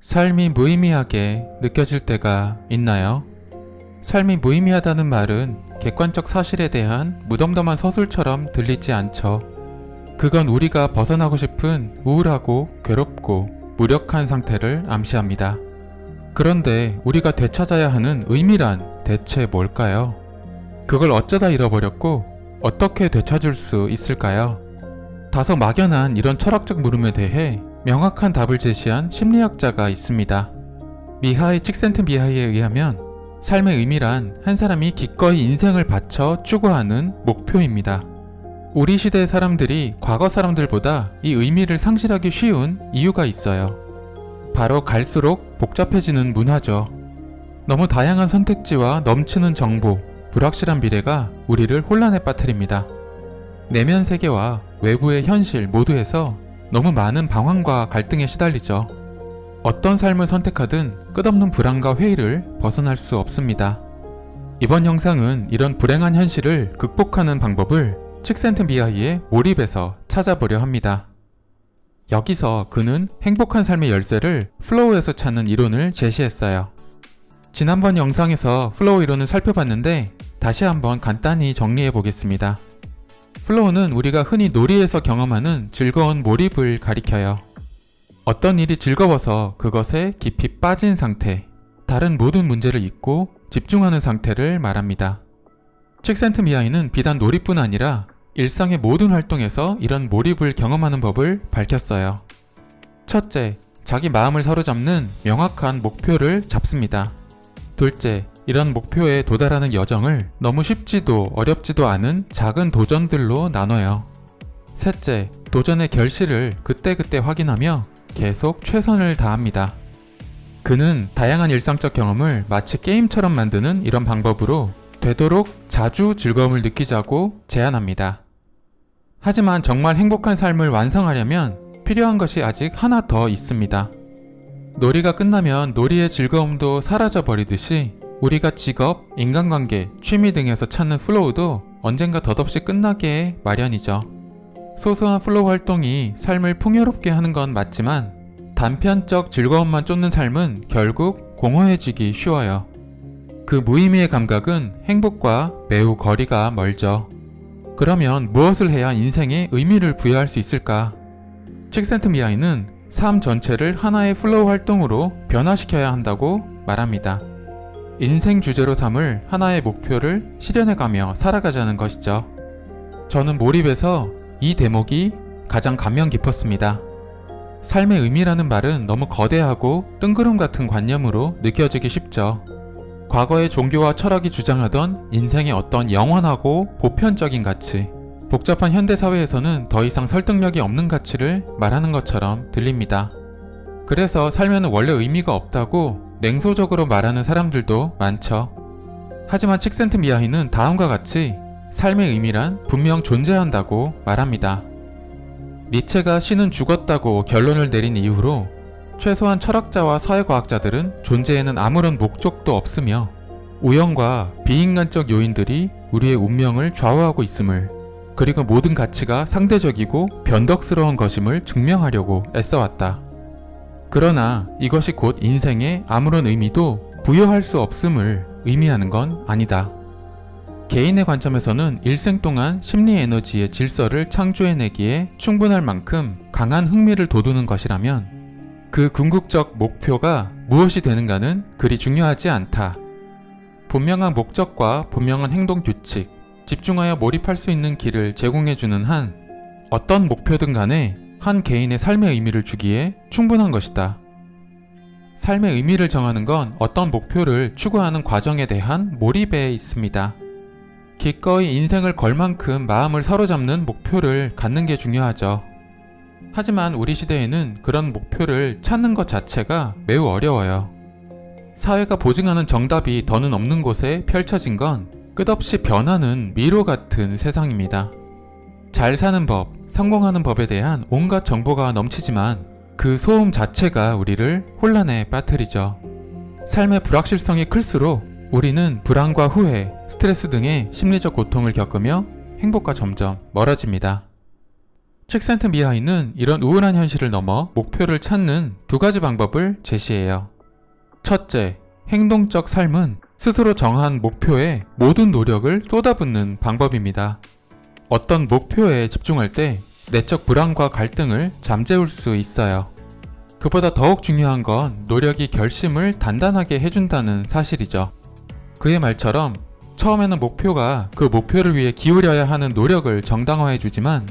삶이 무의미하게 느껴질 때가 있나요? 삶이 무의미하다는 말은 객관적 사실에 대한 무덤덤한 서술처럼 들리지 않죠. 그건 우리가 벗어나고 싶은 우울하고 괴롭고 무력한 상태를 암시합니다. 그런데 우리가 되찾아야 하는 의미란 대체 뭘까요? 그걸 어쩌다 잃어버렸고 어떻게 되찾을 수 있을까요? 다소 막연한 이런 철학적 물음에 대해 명확한 답을 제시한 심리학자가 있습니다. 미하이 칙센트 미하이에 의하면 삶의 의미란 한 사람이 기꺼이 인생을 바쳐 추구하는 목표입니다. 우리 시대의 사람들이 과거 사람들보다 이 의미를 상실하기 쉬운 이유가 있어요. 바로 갈수록 복잡해지는 문화죠. 너무 다양한 선택지와 넘치는 정보, 불확실한 미래가 우리를 혼란에 빠뜨립니다. 내면 세계와 외부의 현실 모두에서 너무 많은 방황과 갈등에 시달리죠. 어떤 삶을 선택하든 끝없는 불안과 회의를 벗어날 수 없습니다. 이번 영상은 이런 불행한 현실을 극복하는 방법을 칙센트 미아이의 몰입에서 찾아보려 합니다. 여기서 그는 행복한 삶의 열쇠를 플로우에서 찾는 이론을 제시했어요. 지난번 영상에서 플로우 이론을 살펴봤는데 다시 한번 간단히 정리해 보겠습니다. 플로우는 우리가 흔히 놀이에서 경험하는 즐거운 몰입을 가리켜요. 어떤 일이 즐거워서 그것에 깊이 빠진 상태, 다른 모든 문제를 잊고 집중하는 상태를 말합니다. 칙센트 미아이는 비단 놀이뿐 아니라 일상의 모든 활동에서 이런 몰입을 경험하는 법을 밝혔어요. 첫째, 자기 마음을 사로잡는 명확한 목표를 잡습니다. 둘째, 이런 목표에 도달하는 여정을 너무 쉽지도 어렵지도 않은 작은 도전들로 나눠요. 셋째, 도전의 결실을 그때그때 확인하며 계속 최선을 다합니다. 그는 다양한 일상적 경험을 마치 게임처럼 만드는 이런 방법으로 되도록 자주 즐거움을 느끼자고 제안합니다. 하지만 정말 행복한 삶을 완성하려면 필요한 것이 아직 하나 더 있습니다. 놀이가 끝나면 놀이의 즐거움도 사라져 버리듯이 우리가 직업, 인간관계, 취미 등에서 찾는 플로우도 언젠가 덧없이 끝나게 마련이죠. 소소한 플로우 활동이 삶을 풍요롭게 하는 건 맞지만 단편적 즐거움만 쫓는 삶은 결국 공허해지기 쉬워요. 그 무의미의 감각은 행복과 매우 거리가 멀죠. 그러면 무엇을 해야 인생에 의미를 부여할 수 있을까? 칙센트 미아이는 삶 전체를 하나의 플로우 활동으로 변화시켜야 한다고 말합니다. 인생 주제로 삼을 하나의 목표를 실현해가며 살아가자는 것이죠. 저는 몰입해서 이 대목이 가장 감명 깊었습니다. 삶의 의미라는 말은 너무 거대하고 뜬구름 같은 관념으로 느껴지기 쉽죠. 과거의 종교와 철학이 주장하던 인생의 어떤 영원하고 보편적인 가치, 복잡한 현대사회에서는 더 이상 설득력이 없는 가치를 말하는 것처럼 들립니다. 그래서 살면 원래 의미가 없다고 냉소적으로 말하는 사람들도 많죠. 하지만 칙센트 미아히는 다음과 같이 삶의 의미란 분명 존재한다고 말합니다. 니체가 신은 죽었다고 결론을 내린 이후로 최소한 철학자와 사회과학자들은 존재에는 아무런 목적도 없으며 우연과 비인간적 요인들이 우리의 운명을 좌우하고 있음을 그리고 모든 가치가 상대적이고 변덕스러운 것임을 증명하려고 애써왔다. 그러나 이것이 곧 인생에 아무런 의미도 부여할 수 없음을 의미하는 건 아니다. 개인의 관점에서는 일생 동안 심리 에너지의 질서를 창조해내기에 충분할 만큼 강한 흥미를 돋우는 것이라면 그 궁극적 목표가 무엇이 되는가는 그리 중요하지 않다. 분명한 목적과 분명한 행동 규칙, 집중하여 몰입할 수 있는 길을 제공해주는 한 어떤 목표든 간에 한 개인의 삶의 의미를 주기에 충분한 것이다. 삶의 의미를 정하는 건 어떤 목표를 추구하는 과정에 대한 몰입에 있습니다. 기꺼이 인생을 걸 만큼 마음을 사로잡는 목표를 갖는 게 중요하죠. 하지만 우리 시대에는 그런 목표를 찾는 것 자체가 매우 어려워요. 사회가 보증하는 정답이 더는 없는 곳에 펼쳐진 건 끝없이 변하는 미로 같은 세상입니다. 잘 사는 법, 성공하는 법에 대한 온갖 정보가 넘치지만 그 소음 자체가 우리를 혼란에 빠뜨리죠. 삶의 불확실성이 클수록 우리는 불안과 후회, 스트레스 등의 심리적 고통을 겪으며 행복과 점점 멀어집니다. 칙센트 미하이는 이런 우울한 현실을 넘어 목표를 찾는 두 가지 방법을 제시해요. 첫째, 행동적 삶은 스스로 정한 목표에 모든 노력을 쏟아붓는 방법입니다. 어떤 목표에 집중할 때 내적 불안과 갈등을 잠재울 수 있어요. 그보다 더욱 중요한 건 노력이 결심을 단단하게 해준다는 사실이죠. 그의 말처럼 처음에는 목표가 그 목표를 위해 기울여야 하는 노력을 정당화해 주지만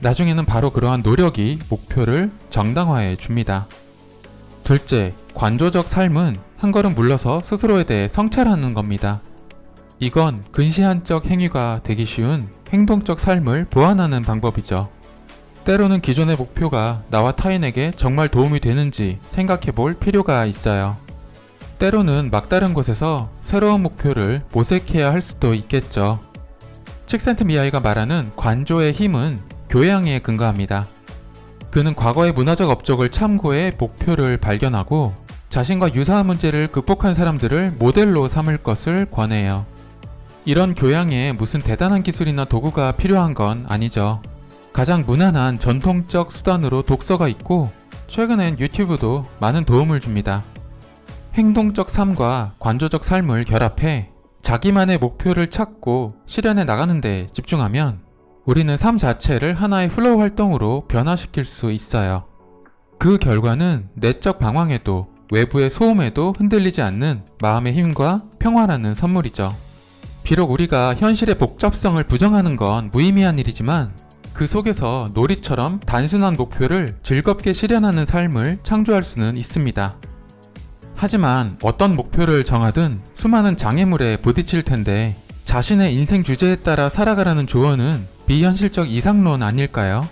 나중에는 바로 그러한 노력이 목표를 정당화해 줍니다. 둘째, 관조적 삶은 한 걸음 물러서 스스로에 대해 성찰하는 겁니다. 이건 근시안적 행위가 되기 쉬운 행동적 삶을 보완하는 방법이죠. 때로는 기존의 목표가 나와 타인에게 정말 도움이 되는지 생각해 볼 필요가 있어요. 때로는 막다른 곳에서 새로운 목표를 모색해야 할 수도 있겠죠. 칙센트 미아이가 말하는 관조의 힘은 교양에 근거합니다. 그는 과거의 문화적 업적을 참고해 목표를 발견하고 자신과 유사한 문제를 극복한 사람들을 모델로 삼을 것을 권해요. 이런 교양에 무슨 대단한 기술이나 도구가 필요한 건 아니죠. 가장 무난한 전통적 수단으로 독서가 있고 최근엔 유튜브도 많은 도움을 줍니다. 행동적 삶과 관조적 삶을 결합해 자기만의 목표를 찾고 실현해 나가는 데 집중하면 우리는 삶 자체를 하나의 플로우 활동으로 변화시킬 수 있어요. 그 결과는 내적 방황에도 외부의 소음에도 흔들리지 않는 마음의 힘과 평화라는 선물이죠. 비록 우리가 현실의 복잡성을 부정하는 건 무의미한 일이지만 그 속에서 놀이처럼 단순한 목표를 즐겁게 실현하는 삶을 창조할 수는 있습니다. 하지만 어떤 목표를 정하든 수많은 장애물에 부딪힐 텐데 자신의 인생 주제에 따라 살아가라는 조언은 비현실적 이상론 아닐까요?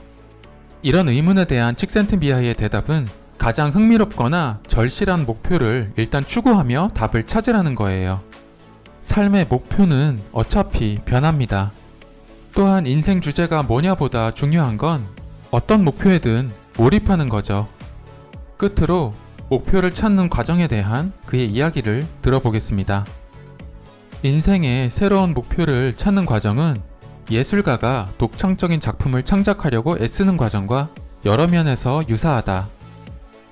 이런 의문에 대한 칙센트 미하이의 대답은 가장 흥미롭거나 절실한 목표를 일단 추구하며 답을 찾으라는 거예요. 삶의 목표는 어차피 변합니다. 또한 인생 주제가 뭐냐보다 중요한 건 어떤 목표에든 몰입하는 거죠. 끝으로 목표를 찾는 과정에 대한 그의 이야기를 들어보겠습니다. 인생의 새로운 목표를 찾는 과정은 예술가가 독창적인 작품을 창작하려고 애쓰는 과정과 여러 면에서 유사하다.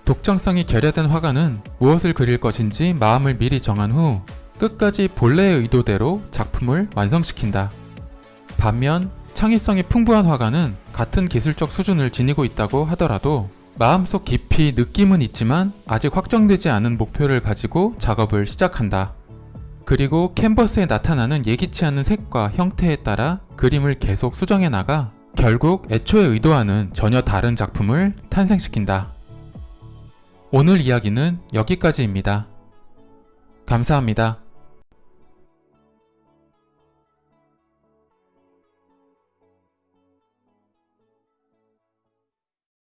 독창성이 결여된 화가는 무엇을 그릴 것인지 마음을 미리 정한 후 끝까지 본래의 의도대로 작품을 완성시킨다. 반면 창의성이 풍부한 화가는 같은 기술적 수준을 지니고 있다고 하더라도 마음속 깊이 느낌은 있지만 아직 확정되지 않은 목표를 가지고 작업을 시작한다. 그리고 캔버스에 나타나는 예기치 않은 색과 형태에 따라 그림을 계속 수정해 나가 결국 애초에 의도와는 전혀 다른 작품을 탄생시킨다. 오늘 이야기는 여기까지입니다. 감사합니다.